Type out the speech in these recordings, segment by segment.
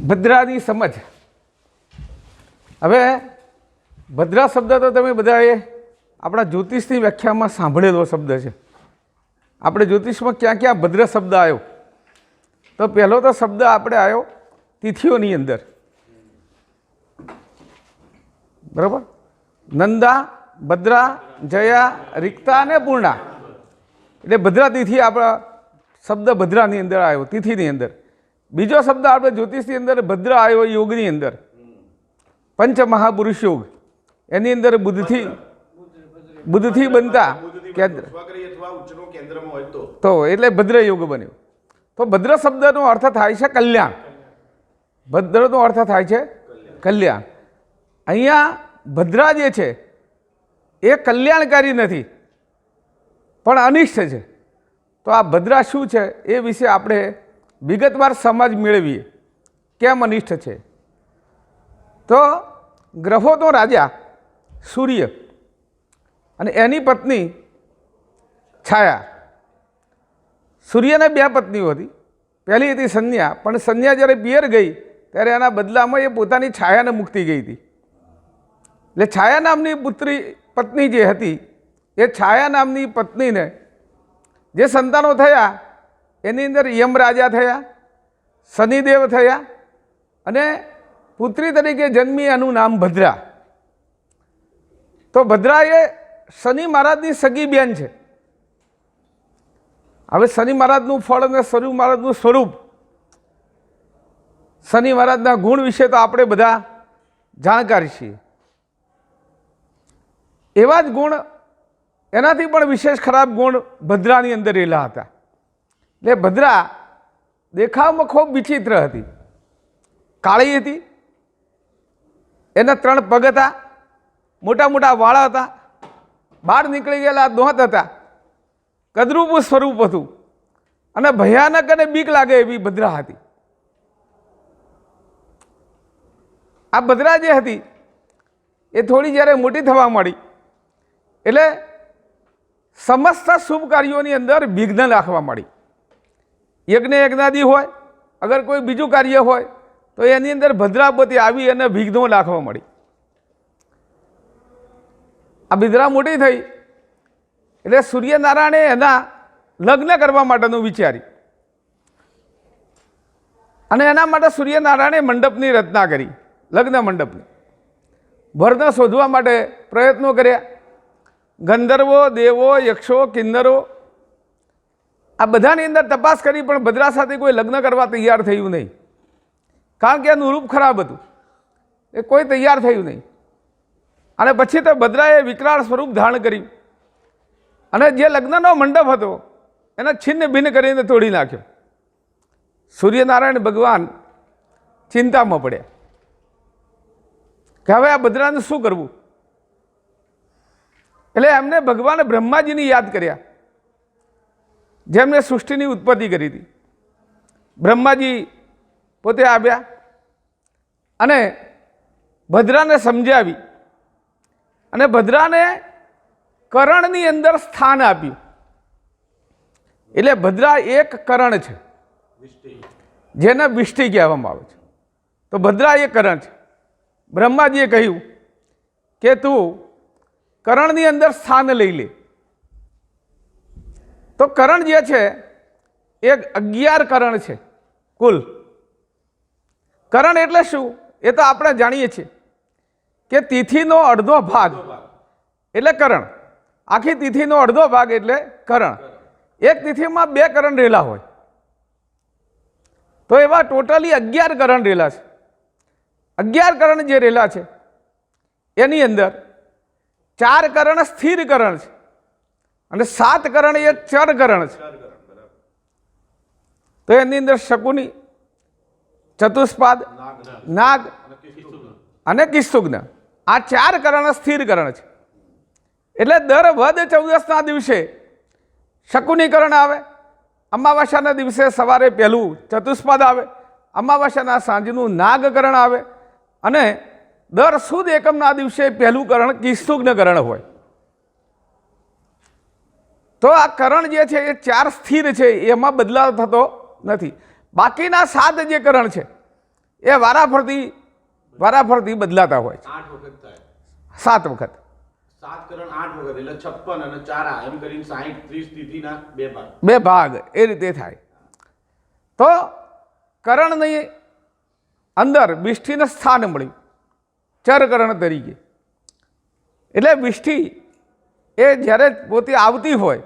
ભદ્રાની સમજ. હવે ભદ્રા શબ્દ તો તમે બધાએ આપણા જ્યોતિષની વ્યાખ્યામાં સાંભળેલો શબ્દ છે. આપણે જ્યોતિષમાં ક્યાં ક્યાં ભદ્ર શબ્દ આવ્યો તો પહેલો તો શબ્દ આપણે આવ્યો તિથિઓની અંદર. બરાબર? નંદા, ભદ્રા, જયા, રિક્તા અને પૂર્ણા. એટલે ભદ્રા તિથિ આપણા શબ્દ ભદ્રાની અંદર આવ્યો તિથિની અંદર. બીજો શબ્દ આપણે જ્યોતિષની અંદર ભદ્ર આવ્યો યોગની અંદર. પંચ મહાપુરુષ યોગ. એની અંદર બુદ્ધથી બુદ્ધથી બનતા કેન્દ્ર. તો એટલે ભદ્ર યોગ બન્યો. તો ભદ્ર શબ્દનો અર્થ થાય છે કલ્યાણ. ભદ્રનો અર્થ થાય છે કલ્યાણ. અહીંયા ભદ્રા જે છે, એ કલ્યાણકારી નથી, પણ અનિષ્ટ છે. તો આ ભદ્રા શું છે, એ વિશે આપણે વિગતવાર સમજ મેળવીએ કેમ અનિષ્ટ છે? તો ગ્રહો તો રાજા સૂર્ય અને એની પત્ની છાયા. સૂર્યને બે પત્નીઓ હતી. પહેલી હતી સંન્યા, પણ સંન્યા જ્યારે પિયર ગઈ, ત્યારે એના બદલામાં એ પોતાની છાયાને મુક્તિ ગઈ હતી. એટલે છાયા નામની પુત્રી, પત્ની જે હતી, એ છાયા નામની પત્નીને જે સંતાનો થયા એની અંદર યમરાજા થયા, શનિદેવ થયા અને પુત્રી તરીકે જન્મી એનું નામ ભદ્રા. તો ભદ્રા એ શનિ મહારાજની સગી બેન છે. હવે શનિ મહારાજનું ફળ અને શનિ મહારાજનું સ્વરૂપ. શનિ મહારાજના ગુણ વિશે તો આપણે બધા જાણકાર છીએ. એવા જ ગુણ, એનાથી પણ વિશેષ ખરાબ ગુણ ભદ્રાની અંદર રહેલા હતા. એટલે ભદ્રા દેખાવમાં ખૂબ વિચિત્ર હતી. કાળી હતી. એના ત્રણ પગ હતા. મોટા મોટા વાળા હતા. બહાર નીકળી ગયેલા દોંત હતા. કદરૂપ સ્વરૂપ હતું. અને ભયાનક અને બીક લાગે એવી ભદ્રા હતી. આ ભદ્રા જે હતી, એ થોડી જ્યારે મોટી થવા માંડી, એટલે સમસ્ત શુભ કાર્યોની અંદર વિઘ્ન રાખવા માંડી. યજ્ઞ યજ્ઞાદિ હોય, અગર કોઈ બીજું કાર્ય હોય, તો એની અંદર ભદ્રાપતિ આવી અને વિઘ્નો નાખવા મળી. આ બિદરા મોટી થઈ. એટલે સૂર્યનારાયણે એના લગ્ન કરવા માટેનું વિચારી અને એના માટે સૂર્યનારાયણે મંડપની રચના કરી, લગ્ન મંડપની. વરને શોધવા માટે પ્રયત્નો કર્યા. ગંધર્વો, દેવો, યક્ષો, કિન્નરો આ બધાની અંદર તપાસ કરી પણ ભદ્રા સાથે કોઈ લગ્ન કરવા તૈયાર થયું નહીં. કારણ કે એનું રૂપ ખરાબ હતું. એ કોઈ તૈયાર થયું નહીં. અને પછી તો ભદ્રાએ વિકરાળ સ્વરૂપ ધારણ કર્યું. અને જે લગ્નનો મંડપ હતો, એને છિન્ન ભિન્ન કરીને તોડી નાખ્યો. સૂર્યનારાયણ ભગવાન ચિંતામાં પડ્યા. કે હવે આ ભદ્રાને શું કરવું? એટલે એમને ભગવાન બ્રહ્માજીની યાદ કર્યા. જેમને સૃષ્ટિની ઉત્પત્તિ કરી હતી. બ્રહ્માજી પોતે આવ્યા અને ભદ્રાને સમજાવી અને ભદ્રાને કરણની અંદર સ્થાન આપ્યું. એટલે ભદ્રા એક કરણ છે. જેને વિષ્ટિ કહેવામાં આવે છે. તો ભદ્રા એ કરણ છે. બ્રહ્માજીએ કહ્યું કે તું કરણની અંદર સ્થાન લઈ લે. તો કરણ જે છે, એ અગિયાર કરણ છે, કુલ. કરણ એટલે શું? એ તો આપણે જાણીએ છીએ કે તિથિનો અડધો ભાગ. એટલે કરણ. આખી તિથિનો અડધો ભાગ એટલે કરણ. એક તિથિમાં બે કરણ રહેલા હોય. તો એવા ટોટલી અગિયાર કરણ રહેલા છે. અગિયાર કરણ જે રહેલા છે, એની અંદર ચાર કરણ સ્થિર કરણ છે. અને સાત કરણ એ ચર કરણ છે. તો એની અંદર શકુની, ચતુષ્પાદ, નાગ અને કિસ્તુજ્ઞ આ ચાર કરણ સ્થિર કરણ છે. એટલે દર વદ ચૌદસના દિવસે શકુનીકરણ આવે. અમાવાસ્યાના દિવસે સવારે પહેલું ચતુષ્પાદ આવે. અમાવાસ્યાના સાંજનું નાગકરણ આવે. અને દર સુદ એકમના દિવસે પહેલું કરણ કિસ્તુગ્ન કરણ હોય. તો આ કરણ જે છે એ ચાર સ્થિર છે એમાં બદલાવ થતો નથી. બાકીના સાત જે કરણ છે એ વારાફરતી વારાફરતી બદલાતા હોય છે. સાત વખત. સાત કરણ આઠ વખત એટલે છપ્પન અને ચાર એમ કરીને સાહીઠ ત્રીસ તિથિના બે ભાગ. બે ભાગ એ રીતે થાય. તો કરણની અંદર વિષ્ઠીને સ્થાન મળ્યું ચરકરણ તરીકે. એટલે વિષ્ઠી એ જ્યારે પોતે આવતી હોય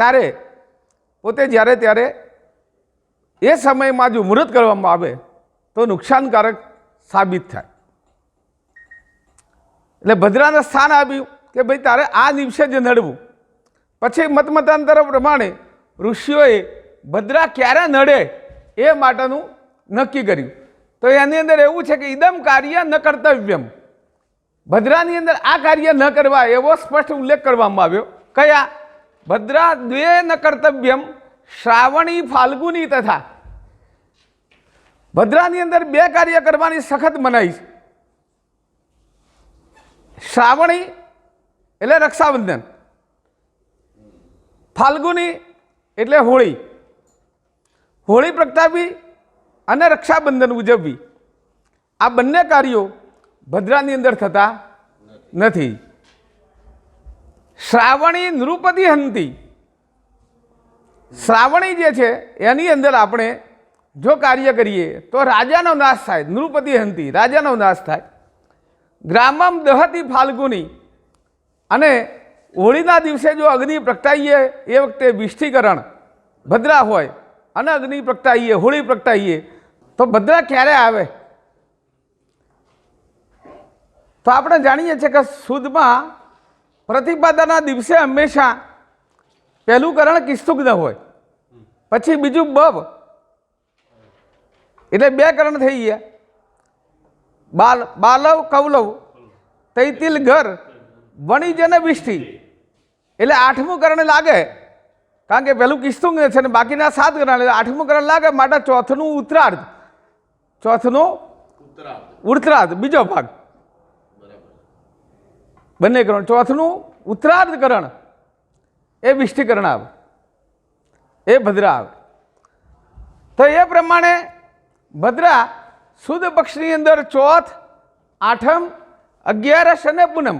ત્યારે, પોતે જ્યારે ત્યારે એ સમયમાં જો મુહૂર્ત કરવામાં આવે તો નુકસાનકારક સાબિત થાય. એટલે ભદ્રાને સ્થાન આપ્યું કે ભાઈ તારે આ દિવસે જ નડવું. પછી મતમતાંતર પ્રમાણે ઋષિઓએ ભદ્રા ક્યારે નડે એ માટેનું નક્કી કર્યું. તો એની અંદર એવું છે કે ઇદમ કાર્ય ન કર્તવ્યમ. ભદ્રાની અંદર આ કાર્ય ન કરવા એવો સ્પષ્ટ ઉલ્લેખ કરવામાં આવ્યો. કયા? ભદ્રા દ્વે ન કર્તવ્યમ શ્રાવણી ફાલ્ગુની તથા. ભદ્રાની અંદર બે કાર્ય કરવાની સખત મનાઈ છે. શ્રાવણી એટલે રક્ષાબંધન. ફાલ્ગુની એટલે હોળી. હોળી પ્રગટાવી અને રક્ષાબંધન ઉજવવી. આ બંને કાર્યો ભદ્રાની અંદર થતા નથી. શ્રાવણી નૃપતિ હંતી. શ્રાવણી જે છે, એની અંદર આપણે જો કાર્ય કરીએ, તો રાજાનો નાશ થાય, નૃપતિ હંતી, રાજાનો નાશ થાય. ગ્રામમ દહતી ફાલ્ગુની. અને હોળીના દિવસે જો અગ્નિ પ્રગટાઈએ, એ વખતે વિષ્ઠીકરણ ભદ્રા હોય, અને અગ્નિ પ્રગટાઈએ, હોળી પ્રગટાઈએ, તો ભદ્રા ક્યારે આવે? તો આપણે જાણીએ છીએ કે સુદમાં પ્રતિપાદાના દિવસે હંમેશા પહેલું કરણ કિસ્તુગ્ન ન હોય. પછી બીજું બબ. એટલે બે કરણ થઈ ગયા. બાલ બાલવ કવલવ તૈતિલ ઘર વણિજ અને વિષ્ટિ. એટલે આઠમું કરણ લાગે. કારણ કે પહેલું કિસ્તુંગ છે ને બાકીના સાત કરણ આઠમું કરણ લાગે માટે ચોથનું ઉત્તરાર્ધ. ચોથનું ઉત્તરાર્ધ બીજો ભાગ. બંને કરણ, ચોથનું ઉત્તરાર્ધ કરણ એ વિષ્ટિકરણ આવે. એ ભદ્રા આવે. તો એ પ્રમાણે ભદ્રા સુદ પક્ષની અંદર ચોથ, આઠમ, અગિયારસ અને પૂનમ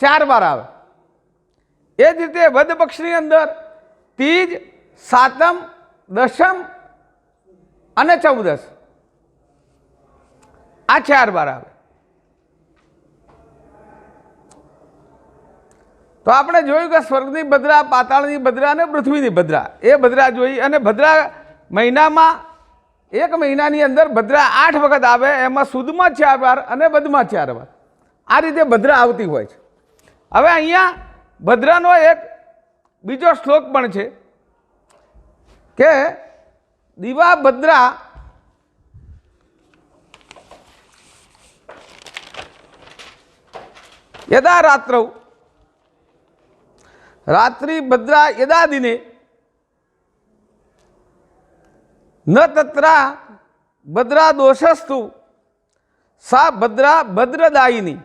ચાર વાર આવે. એ જ રીતે વદ પક્ષની અંદર તીજ, સાતમ, દશમ અને ચૌદસ. આ ચાર વાર આવે. તો આપણે જોયું કે સ્વર્ગની ભદ્રા પાતાળની ભદ્રા અને પૃથ્વીની ભદ્રા એ ભદ્રા જોઈ અને ભદ્રા મહિનામાં, એક મહિનાની અંદર ભદ્રા આઠ વખત આવે, એમાં સુદમાં ચાર વાર અને બધમાં ચાર વાર. આ રીતે ભદ્રા આવતી હોય છે. હવે અહીંયા ભદ્રાનો એક બીજો શ્લોક પણ છે કે દીવા ભદ્રા યદા રાત્રૌ. રાત્રિ ભદ્રા યદા દિને ન તત્રા ભદ્રા દોષસ્તુ સા ભદ્રા ભદ્રદાયિની.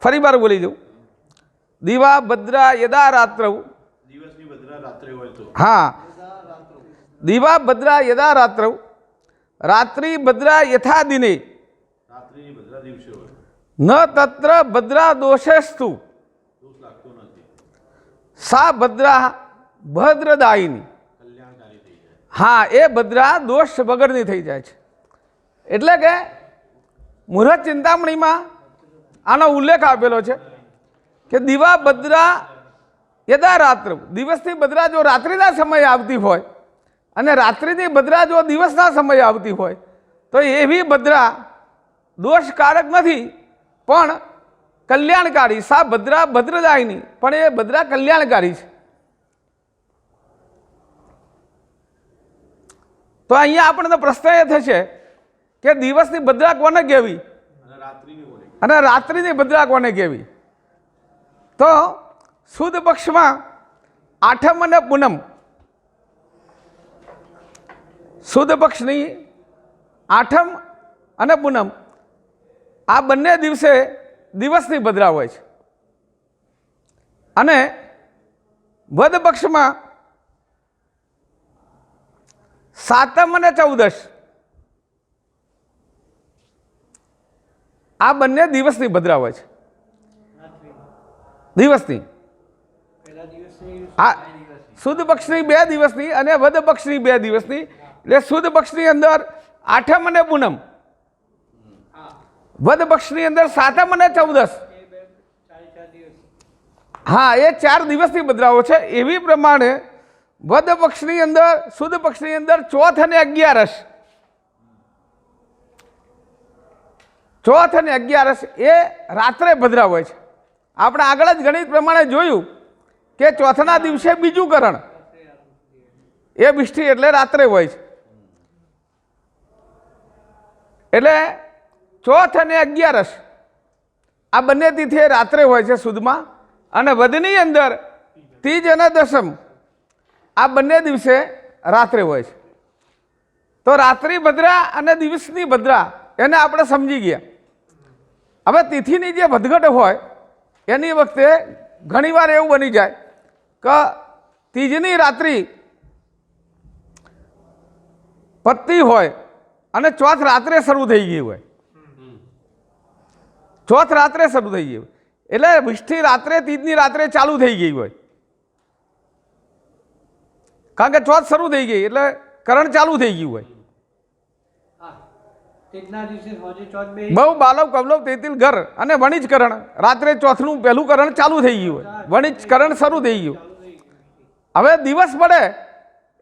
ફરી વાર બોલી દઉં. દીવા ભદ્રા યદા રાત્ર. હા. દીવા ભદ્રા યદા રાત્ર. રાત્રિ ભદ્રા યથા દિને ન તત્ર ભદ્રા દોષસ્તુ. સા ભદ્રા ભદ્રદાયિની. હા, એ ભદ્રા દોષ વગરની થઈ જાય છે. એટલે કે મુહૂર્ત ચિંતામણીમાં આનો ઉલ્લેખ આપેલો છે કે દીવા ભદ્રા યદા રાત્ર દિવસની ભદ્રા જો રાત્રિના સમયે આવતી હોય અને રાત્રિની ભદ્રા જો દિવસના સમયે આવતી હોય, તો એવી ભદ્રા દોષકારક નથી. પણ કલ્યાણકારી, સા ભદ્રા ભદ્રદાયની? પણ એ ભદ્રા કલ્યાણકારી છે. તો અહીંયા આપણને પ્રશ્ન એ થશે કે દિવસની ભદ્રા કોને કહેવી? અને રાત્રિની ભદ્રા કોને કહેવી? તો સુદ પક્ષમાં આઠમ અને પૂનમ. સુદ પક્ષની આઠમ અને પૂનમ. આ બંને દિવસે દિવસની બદરા હોય છે. અને વદ પક્ષમાં સાતમ અને ચૌદશ આ બંને દિવસની બદરા હોય છે. દિવસની. આ સુદ પક્ષની બે દિવસની અને વદ પક્ષની બે દિવસની. એટલે સુદ પક્ષની અંદર આઠમ અને પૂનમ. વદ પક્ષની અંદર સાતમ અને ચૌદસ. હા, એ ચાર દિવસની બદલાવો છે. એવી પ્રમાણે વદ પક્ષની અંદર, સુદ પક્ષની અંદર ચોથ અને અગિયારસ. ચોથ અને અગિયારસ એ રાત્રે ભદ્રા હોય છે. આપણે આગળ જ ગણિત પ્રમાણે જોયું કે ચોથના દિવસે બીજું કરણ. એ બિષ્ઠી એટલે રાત્રે હોય છે. એટલે ચોથ અને અગિયારસ. આ બંને તિથિ રાત્રે હોય છે સુદમાં અને વધની અંદર તીજ અને દસમ આ બંને દિવસે રાત્રે હોય છે. તો રાત્રિ ભદ્રા અને દિવસની ભદ્રા એને આપણે સમજી ગયા. હવે તિથિની જે વધઘટ હોય, એની વખતે ઘણીવાર એવું બની જાય કે તીજની રાત્રિ પત્તી હોય અને ચોથ રાત્રે શરૂ થઈ ગઈ હોય. ચોથ રાત્રે શરૂ થઈ ગઈ એટલે વિષ્ઠી રાત્રે તીજની રાત્રે ચાલુ થઈ ગઈ હોય. કારણ કે ચોથ શરૂ થઈ ગઈ એટલે કરણ ચાલુ થઈ ગયું હોય. બહુ બાલવ કવલવ તેતિલ ઘર અને વણિજ કરણ. રાત્રે ચોથનું પહેલું કરણ ચાલુ થઈ ગયું હોય. વણિજ કરણ શરૂ થઈ ગયું. હવે દિવસ પડે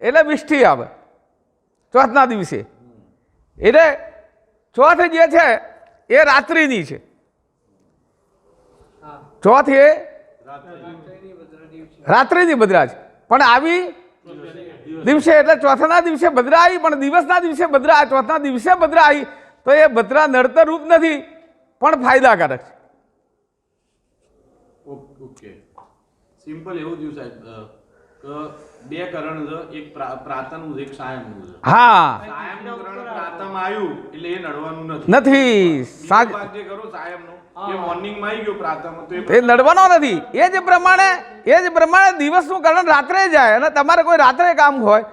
એટલે વિષ્ઠી આવે. ચોથના દિવસે. એટલે ચોથ જે છે એ રાત્રિની છે. ચોથ? એ રાત્રિની છે પણ આવી દિવસે એટલે ચોથના દિવસે આવી, પણ દિવસના દિવસે ભદ્રા ચોથના દિવસે આવી, તો એ ભદ્રા નડતર રૂપ નથી, પણ ફાયદાકારક છે. ઓકે. સિમ્પલ એવું થયું બે કરણ છે એક પ્રાતનનું એક સાયમનું છે હા. સાયમનું કરણ પ્રાતમ આવ્યું એટલે એ નડવાનું નથી. નથી. બીજો જે કરો સાયમનો. એ મોર્નિંગમાં આવી ગયો પ્રાતમ તો એ એ નડવાનો નથી. એ જ પ્રમાણે એ જ પ્રમાણે દિવસનું કરણ રાત્રે જાય અને તમારે કોઈ રાત્રે કામ હોય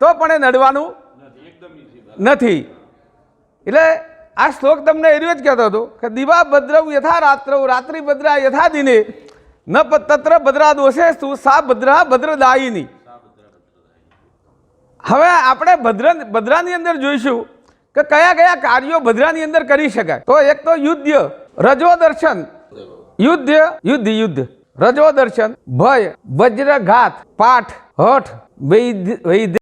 તો પણ એ નડવાનું નથી એકદમ easy. નથી. એટલે આ શ્લોક તમને એરિયો જ કહેતો હતો કે દિવા ભદ્રવ યથા રાત્ર રાત્રિ ભદ્રા યથા દિને ન તત્ર ભદ્રા દોષે સા ભદ્રા ભદ્રદાયિની. હવે આપણે ભદ્ર ભદ્રાની અંદર જોઈશું કે કયા કયા કાર્યો ભદ્રાની અંદર કરી શકાય. તો એક તો યુદ્ધ, રજો દર્શન, યુદ્ધ યુદ્ધ યુદ્ધ, રજો દર્શન, ભય, વજ્રઘાત, પાઠ, હઠ વૈદ્ય